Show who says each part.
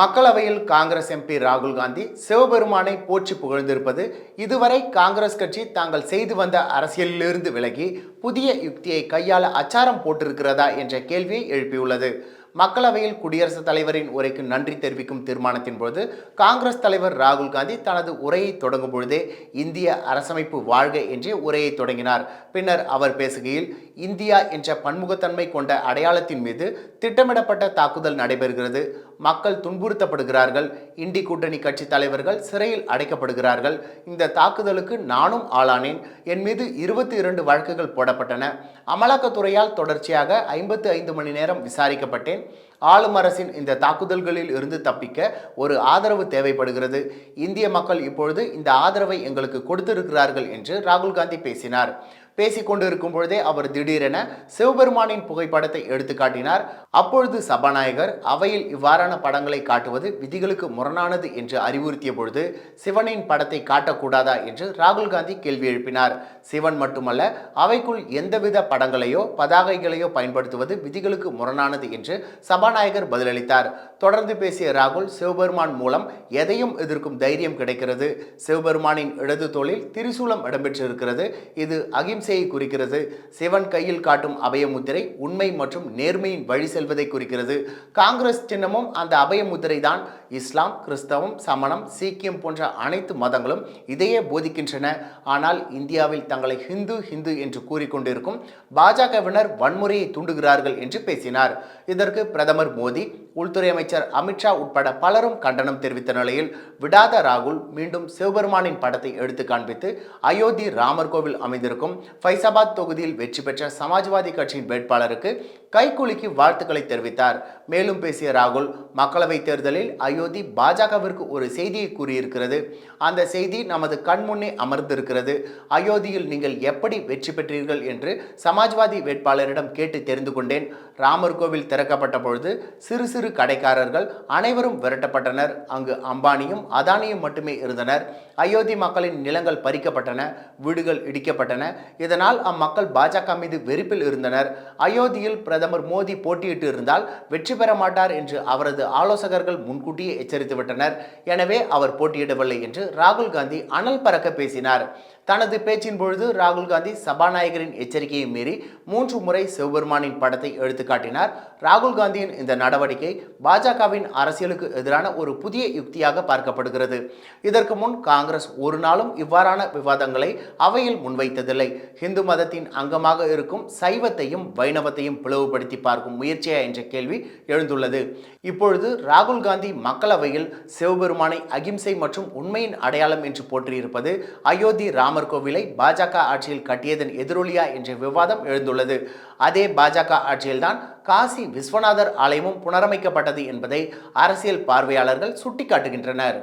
Speaker 1: மக்களவையில் காங்கிரஸ் எம்பி ராகுல் காந்தி சிவபெருமானை போற்றி புகழ்ந்திருப்பது இதுவரை காங்கிரஸ் கட்சி தாங்கள் செய்து வந்த அரசியலிலிருந்து விலகி புதிய யுக்தியை கையாள அச்சாரம் போட்டிருக்கிறதா என்ற கேள்வியை எழுப்பியுள்ளது. மக்களவையில் குடியரசுத் தலைவரின் உரைக்கு நன்றி தெரிவிக்கும் தீர்மானத்தின் போது காங்கிரஸ் தலைவர் ராகுல் காந்தி தனது உரையை தொடங்கும் பொழுதே இந்திய அரசமைப்பு வாழ்க என்றே உரையை தொடங்கினார். பின்னர் அவர் பேசுகையில் இந்தியா என்ற பன்முகத்தன்மை கொண்ட அடையாளத்தின் மீது திட்டமிடப்பட்ட தாக்குதல் நடைபெறுகிறது. மக்கள் துன்புறுத்தப்படுகிறார்கள். இண்டி கூட்டணி கட்சி தலைவர்கள் சிறையில் அடைக்கப்படுகிறார்கள். இந்த தாக்குதலுக்கு நானும் ஆளானேன். என் மீது இருபத்தி இரண்டு வழக்குகள் போடப்பட்டன. அமலாக்கத்துறையால் தொடர்ச்சியாக ஐம்பத்து ஐந்து மணி நேரம் விசாரிக்கப்பட்டேன். ஆளும் அரசின் இந்த தாக்குதல்களில் இருந்து தப்பிக்க ஒரு ஆதரவு தேவைப்படுகிறது. இந்திய மக்கள் இப்பொழுது இந்த ஆதரவை எங்களுக்கு கொடுத்திருக்கிறார்கள் என்று ராகுல் காந்தி பேசினார். பேசிக் கொண்டிருக்கும் பொழுதே அவர் திடீரென சிவபெருமானின் புகைப்படத்தை எடுத்து காட்டினார் அப்பொழுது சபாநாயகர் அவையில் இவ்வாறான படங்களை காட்டுவது விதிகளுக்கு முரணானது என்று அறிவுறுத்திய பொழுது சிவனின் படத்தை காட்டக்கூடாதா என்று ராகுல் காந்தி கேள்வி எழுப்பினார். சிவன் மட்டுமல்ல அவைக்குள் எந்தவித படங்களையோ பதாகைகளையோ பயன்படுத்துவது விதிகளுக்கு முரணானது என்று சபாநாயகர் பதிலளித்தார். தொடர்ந்து பேசிய ராகுல் சிவபெருமான் மூலம் எதையும் எதிர்க்கும் தைரியம் கிடைக்கிறது. சிவபெருமானின் இடது தோளில் திரிசூலம் இடம்பெற்றிருக்கிறது. இது அகிம்சை அகிம்சையை குறிக்கிறது. சிவன் கையில் காட்டும் அபயமுத்திரை உண்மை மற்றும் நேர்மையின் வழி செல்வதை குறிக்கிறது. காங்கிரஸ் சின்னமும் அந்த அபயமுத்திரை தான் இஸ்லாம் கிறிஸ்தவம் சமணம் சீக்கியம் போன்ற அனைத்து மதங்களும் இதையே போதிக்கின்றன. ஆனால் இந்தியாவில் தங்களை ஹிந்து ஹிந்து என்று கூறிக்கொண்டிருக்கும் பாஜகவினர் வன்முறையை தூண்டுகிறார்கள் என்று பேசினார். இதற்கு பிரதமர் மோடி உள்துறை அமைச்சர் அமித்ஷா உட்பட பலரும் கண்டனம் தெரிவித்த நிலையில் விடாத ராகுல் மீண்டும் சிவபெருமானின் படத்தை எடுத்து காண்பித்து அயோத்தி ராமர் கோவில் அமைந்திருக்கும் ஃபைசாபாத் தொகுதியில் வெற்றி பெற்ற சமாஜ்வாதி கட்சியின் வேட்பாளருக்கு கைகுலுக்கி வாழ்த்துக்களை தெரிவித்தார். மேலும் பேசிய ராகுல் மக்களவை தேர்தலில் அயோத்தி பாஜகவிற்கு ஒரு செய்தியை கூறியிருக்கிறது. அந்த செய்தி நமது கண்முன்னே அமர்ந்திருக்கிறது. அயோத்தியில் நீங்கள் எப்படி வெற்றி பெற்றீர்கள் என்று சமாஜ்வாதி வேட்பாளரிடம் கேட்டு தெரிந்து கொண்டேன். ராமர் கோவில் திறக்கப்பட்ட பொழுது சிறு சிறு கடைக்காரர்கள் அனைவரும் விரட்டப்பட்டனர். அங்கு அம்பானியும் அதானியும் மட்டுமே இருந்தனர். அயோத்தி மக்களின் நிலங்கள் பறிக்கப்பட்டன வீடுகள் இடிக்கப்பட்டன. இதனால் அம்மக்கள் பாஜக மீது வெறுப்பில் இருந்தனர். அயோத்தியில் பிரதமர் பிரதமர் மோடி போட்டியிட்டு இருந்தால் வெற்றி பெற மாட்டார் என்று அவரது ஆலோசகர்கள் முன்கூட்டியே எச்சரித்து விட்டனர். எனவே அவர் போட்டியிடவில்லை என்று ராகுல் காந்தி அனல் பறக்க பேசினார். தனது பேச்சின் பொழுது ராகுல் காந்தி சபாநாயகரின் எச்சரிக்கையை மீறி மூன்று முறை சிவபெருமானின் படத்தை எடுத்து காட்டினார். ராகுல் காந்தியின் இந்த நடவடிக்கை பாஜகவின் அரசியலுக்கு எதிரான ஒரு புதிய யுக்தியாக பார்க்கப்படுகிறது. இதற்கு முன் காங்கிரஸ் ஒரு நாளும் இவ்வாறான விவாதங்களை அவையில் முன்வைத்ததில்லை. இந்து மதத்தின் அங்கமாக இருக்கும் சைவத்தையும் வைணவத்தையும் பிளவுபடுத்தி பார்க்கும் முயற்சியா என்ற கேள்வி எழுந்துள்ளது. இப்பொழுது ராகுல் காந்தி மக்களவையில் சிவபெருமானை அகிம்சை மற்றும் உண்மையின் அடையாளம் என்று போற்றியிருப்பது அயோத்தி ராமர் கோவிலை பாஜக ஆட்சியில் கட்டியதன் எதிரொலியா என்ற விவாதம் எழுந்துள்ளது. அதே பாஜக ஆட்சியில்தான் காசி விஸ்வநாதர் ஆலயமும் புனரமைக்கப்பட்டது என்பதை அரசியல் பார்வையாளர்கள் சுட்டிக்காட்டுகின்றனர்.